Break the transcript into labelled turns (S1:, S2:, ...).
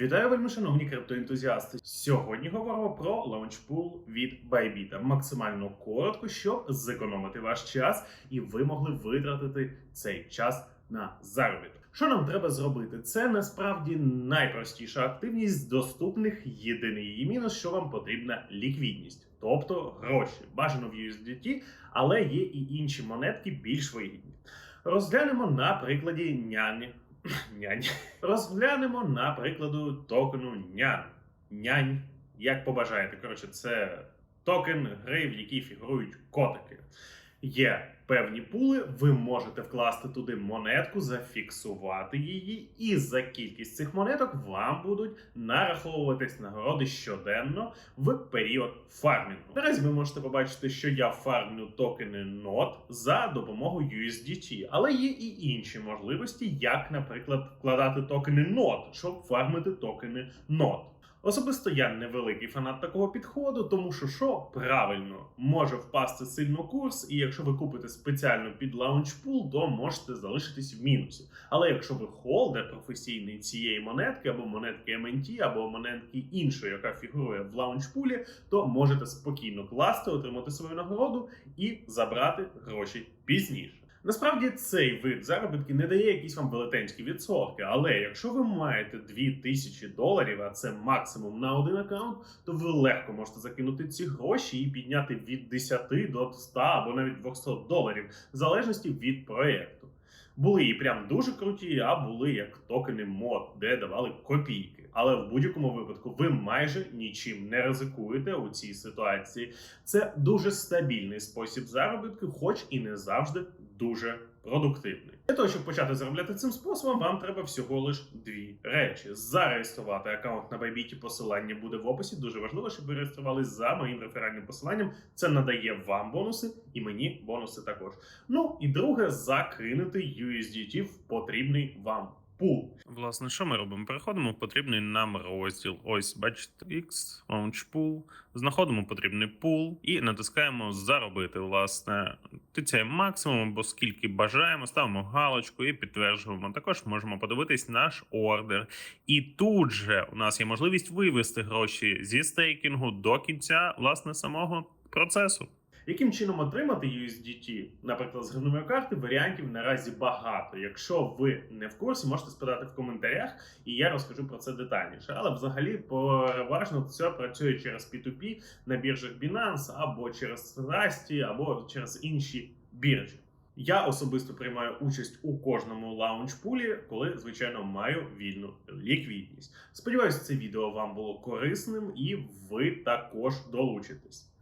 S1: Вітаю, вельми шановні криптоентузіасти. Сьогодні говоримо про лаунчпул від Bybit. Максимально коротко, щоб зекономити ваш час, і ви могли витратити цей час на заробіток. Що нам треба зробити? Це насправді найпростіша активність доступних. Єдиний її мінус, що вам потрібна ліквідність, тобто гроші. Бажано в USDT, але є і інші монетки більш вигідні. Розглянемо на прикладі няні. Нянь. Розглянемо на прикладу токену нянь. Нянь, як побажаєте. Коротше, це токен гри, в якій фігурують котики. Є певні пули, ви можете вкласти туди монетку, зафіксувати її, і за кількість цих монеток вам будуть нараховуватись нагороди щоденно в період фармінгу. Наразі ви можете побачити, що я фармлю токени NOT за допомогою USDT, але є і інші можливості, як, наприклад, вкладати токени NOT, щоб фармити токени NOT. Особисто я не великий фанат такого підходу, тому що що правильно може впасти сильно курс, і якщо ви купите спеціально під лаунчпул, то можете залишитись в мінусі. Але якщо ви холдер професійний цієї монетки, або монетки MNT, або монетки іншої, яка фігурує в лаунчпулі, то можете спокійно класти, отримати свою нагороду і забрати гроші пізніше. Насправді цей вид заробітки не дає якісь вам велетенські відсотки, але якщо ви маєте 2000 доларів, а це максимум на один аккаунт, то ви легко можете закинути ці гроші і підняти від 10 до 100 або навіть 200 доларів, в залежності від проєкту. Були і прям дуже круті, а були як токени мод, де давали копійки. Але в будь-якому випадку ви майже нічим не ризикуєте у цій ситуації. Це дуже стабільний спосіб заробітку, хоч і не завжди дуже продуктивний. Для того, щоб почати заробляти цим способом, вам треба всього лиш дві речі: зареєструвати аккаунт на Bybit, посилання буде в описі. Дуже важливо, щоб ви реєструвалися за моїм реферальним посиланням. Це надає вам бонуси і мені бонуси також. Ну і друге, закинути USDT в потрібний вам пул. Власне, що ми робимо? Переходимо в потрібний нам розділ. Ось, бачите, X, Launch Pool. Знаходимо потрібний пул і натискаємо заробити. Власне, тицяємо максимум, бо скільки бажаємо, ставимо галочку і підтверджуємо. Також можемо подивитись наш ордер. І тут же у нас є можливість вивести гроші зі стейкінгу до кінця власне самого процесу. Яким чином отримати USDT, наприклад, з гривневої карти, варіантів наразі багато. Якщо ви не в курсі, можете спитати в коментарях, і я розкажу про це детальніше. Але взагалі переважно це працює через P2P на біржах Binance, або через Rasty, або через інші біржі. Я особисто приймаю участь у кожному лаунчпулі, коли звичайно маю вільну ліквідність. Сподіваюсь, це відео вам було корисним і ви також долучитесь.